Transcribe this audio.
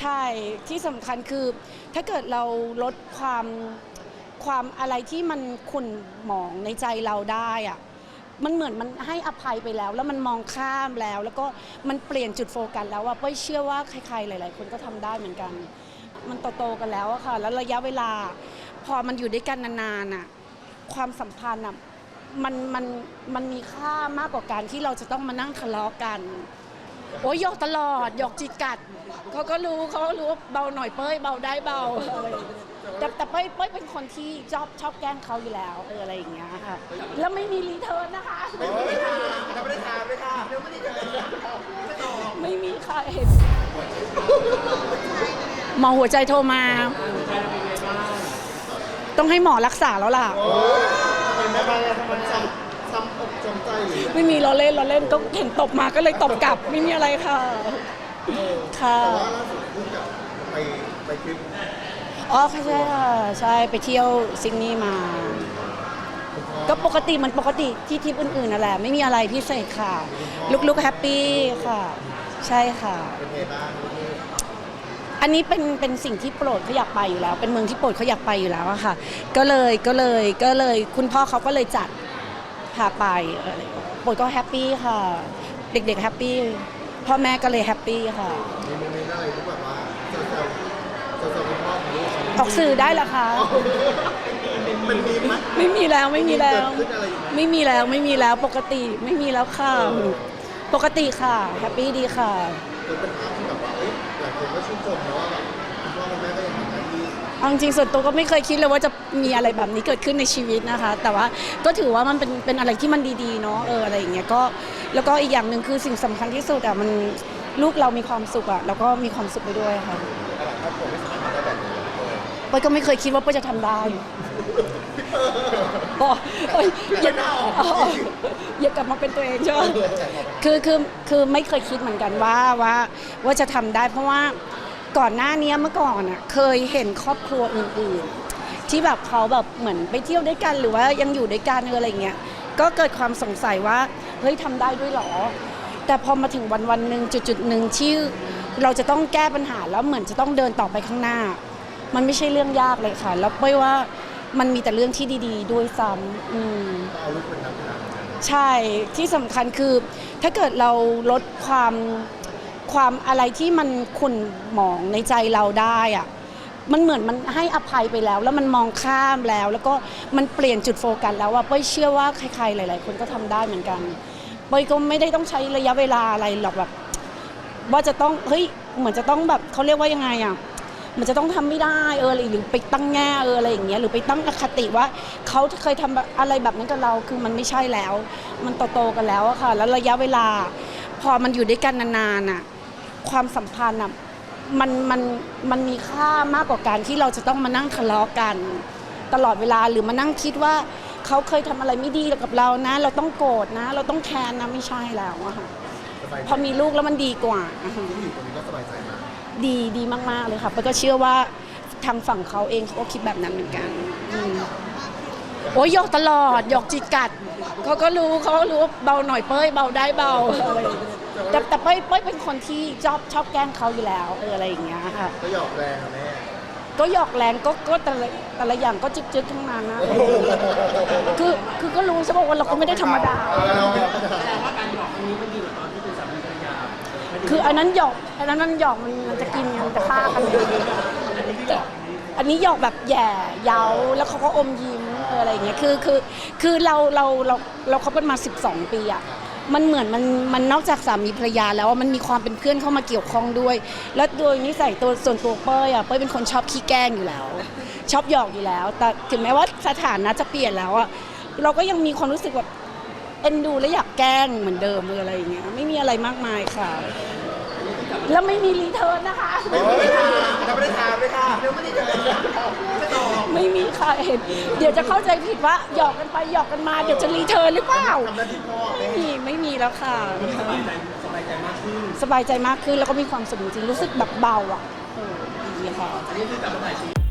ใช่ที่สำคัญคือถ้าเกิดเราลดความความอะไรที่มันขุ่นหมองในใจเราได้อะมันเหมือนมันให้อภัยไปแล้ว แล้วมันมองข้ามแล้ว แล้วก็มันเปลี่ยนจุดโฟกัสแล้วอะเป้ยเชื่อว่าใครๆหลาย ๆ คนก็ทำได้เหมือนกัน มันโตๆกันแล้วอะค่ะ แล้วระยะเวลา พอมันอยู่ด้วยกันนานๆอะความสัมพันธ์อะมันมันมันมีค่ามากกว่าการที่เราจะต้องมานั่งทะเลาะกัน โอ้ยหยอกตลอดหยอกจิกกัดเขาก็รู้เขาก็รู้ว่าเบาหน่อยเป้ยเบาได้เบาอะไรอย่างเงี้ยแต่แต่เป้ยเป้ยเป็นคนที่ชอบชอบแกล้งเขาอยู่แล้วเอออะไรอย่างเงี้ยค่ะแล้วไม่มีรีเทิร์นนะคะไม่ได้ถามไม่ได้ถามเลยค่ะไม่ได้ถามไม่ตอบไม่มีค่ะเห็นหมอหัวใจโทรมา ต้องให้หมอรักษาแล้วล่ะเป็นแม่บ้านทำไม จำจำอกจำใจหรือไม่มีล้อเล่นล้อเล่นก็เห็นตบมาก็เลยตบกลับไม่มีอะไรค่ะ ค่ะ แต่ว่าล่าสุดเพิ่งกับไปไปคลิปอ๋อใช่ค่ะใช่ไปเที่ยวซิดนีย์มาคุณพ่อก็ปกติมันปกติที่ทริปอื่นๆนั่นแหละไม่มีอะไรพิเศษค่ะ ลุกๆแฮปปี้ค่ะ ใช่ค่ะ เป็นไงบ้างลูกอันนี้เป็นเป็นสิ่งที่โปรดเขาอยากไปอยู่แล้ว เป็นเมืองที่โปรดเขาอยากไปอยู่แล้วอะค่ะ ก็เลยก็เลยก็เลยคุณพ่อเขาก็เลยจัด พาไปอะไรโปรดก็แฮปปี้ค่ะ เด็กๆแฮปปี้พ่อแม่ก็เลยแฮปปี้ค่ะมีโมเมนต์อะไรที่แบบว่าเซลล์เซลล์เซลล์คุณพ่อของลูกออกสื่อได้เหรอคะมันมีไหมไม่มีแล้วไม่มีแล้วเกิดขึ้นอะไรอีกไหมไม่มีแล้วไม่มีแล้วปกติไม่มีแล้วค่ะ ปกติค่ะแฮปปี้ดีค่ะจนเป็นภาพที่แบบว่าเอ้ยหลายคนก็ชื่นชมนะว่าแเอาจริงๆส่วนตัวก็ไม่เคยคิดเลยว่าจะมีอะไรแบบนี้เกิดขึ้นในชีวิตนะคะ แต่ว่าก็ถือว่ามันเป็นเป็นอะไรที่มันดีๆเนาะเอออะไรอย่างเงี้ยก็แล้วก็อีกอย่างหนึ่งคือสิ่งสำคัญที่สุดอะมันลูกเรามีความสุขอะแล้วก็มีความสุขไปด้วยค่ะตลาดครอบครัวไม่สามารถทำได้แบบนี้เป้ยก็ไม่เคยคิดว่าเป้ยจะทำได้อ๋อเอ้ยอย่าอ๋ออย่ากลับมาเป็นตัวเองใช่ไหม คือคือคือไม่เคยคิดเหมือนกันว่าว่าว่าจะทำได้เพราะว่า ก่อนหน้านี้เมื่อก่อนอะเคยเห็นครอบครัวอื่นๆ ที่แบบเขาแบบเหมือนไปเที่ยวด้วยกันหรือว่ายังอยู่ด้วยกันอะไรเงี้ยก็เกิดความสงสัยว่าเฮ้ยทำได้ด้วยหรอ แต่พอมาถึงวันวันหนึ่งจุดจุดๆหนึ่งที่เราจะต้องแก้ปัญหาแล้วเหมือนจะต้องเดินต่อไปข้างหน้า มันไม่ใช่เรื่องยากเลยค่ะ แล้วเป้ยว่ามันมีแต่เรื่องที่ดีๆ ด้วยซ้ำอืมใช่ที่สำคัญคือถ้าเกิดเราลดความ ความอะไรที่มันขุ่นหมองในใจเราได้อะมันเหมือนมันให้อภัยไปแล้ว แล้วมันมองข้ามแล้ว แล้วก็มันเปลี่ยนจุดโฟกัสแล้วอะเป้ยเชื่อว่าใครๆหลาย ๆ คนก็ทำได้เหมือนกันเป้ยก็ไม่ได้ต้องใช้ระยะเวลาอะไรหรอกแบบ ว่าจะต้องเฮ้ยเหมือนจะต้องแบบเขาเรียกว่ายังไงอะมันจะต้องทำไม่ได้เอออะไรหรือไปตั้งแง่เอออะไรอย่างเงี้ยหรือไปตั้งอคติว่าเขาเคยทำแบบอะไรแบบนั้นกับเราคือมันไม่ใช่แล้ว มันโตๆกันแล้วอะค่ะ แล้วระยะเวลา พอมันอยู่ด้วยกันนานๆอะ ความสัมพันธ์อะมันมันมันมีค่ามากกว่าการที่เราจะต้องมานั่งทะเลาะกัน ตลอดเวลาหรือมานั่งคิดว่าเขาเคยทำอะไรไม่ดีกับเรานะ เราต้องโกรธนะ เราต้องแค้นนะไม่ใช่แล้วอะค่ะสบายใจพอมีลูกแล้วมันดีกว่าอะค่ะผู้หญิงคนนี้ก็สบายใจมากดีดีมากๆเลยค่ะเป้ยก็เชื่อว่าทางฝั่งเขาเองเขาก็คิดแบบนั้นเหมือนกันอืมโอ้ยหยอกตลอดหยอกจิกกัดเขาก็รู้เขาก็รู้ว่าเบาหน่อยเป้ยเบาได้เบาอะไรอย่างเงี้ย แต่แต่เป้ยเป้ยเป็นคนที่ชอบชอบแกล้งเขาอยู่แล้วเอออะไรอย่างเงี้ยค่ะ ก็หยอกแรงอะแม่ ก็หยอกแรงก็ก็แต่ละแต่ละอย่างก็จึกจึกๆทั้งนั้นนะ คือคือก็รู้ใช่ป่ะว่าเราก็ไม่ได้ธรรมดา เราไม่คืออันนั้นหยอกอันนั้นมันหยอกมันมันจะกินกันมันจะฆ่ากันแต่อันนี้หยอกแบบแหย่เย้าแล้วเขาก็อมยิ้มเอออะไรอย่างเงี้ยคือคือคือเราเราเราเราคบกันมา 12 ปีอะ มันเหมือนมันมันนอกจากสามีภรรยาแล้วมันมีความเป็นเพื่อนเข้ามาเกี่ยวข้องด้วย แล้วโดยนิสัยตัวส่วนตัวเป้ยอะเป้ยเป็นคนชอบขี้แกล้งอยู่แล้ว ชอบหยอกอยู่แล้ว แต่ถึงแม้ว่าสถานะจะเปลี่ยนแล้วอะเราก็ยังมีความรู้สึกแบบเอ็นดูและอยากแกล้งเหมือนเดิมอะไรอย่างเงี้ยไม่มีอะไรมากมายค่ะ แล้วไม่มีรีเทิร์นนะคะ ไม่ได้ถามไม่ได้ถามเลยค่ะยังไม่ได้ถามไม่ตอบไม่มีค่ะเห็นเดี๋ยวจะเข้าใจผิดว่าหยอกกันไปหยอกกันมาเดี๋ยวจะรีเทิร์นหรือเปล่าทำหน้าที่พ่อไม่มีไม่มีแล้วค่ะ สบายใจมากขึ้นสบายใจมากขึ้นแล้วก็มีความสุขจริงๆรู้สึกแบบเบาอะเออดีค่ะค่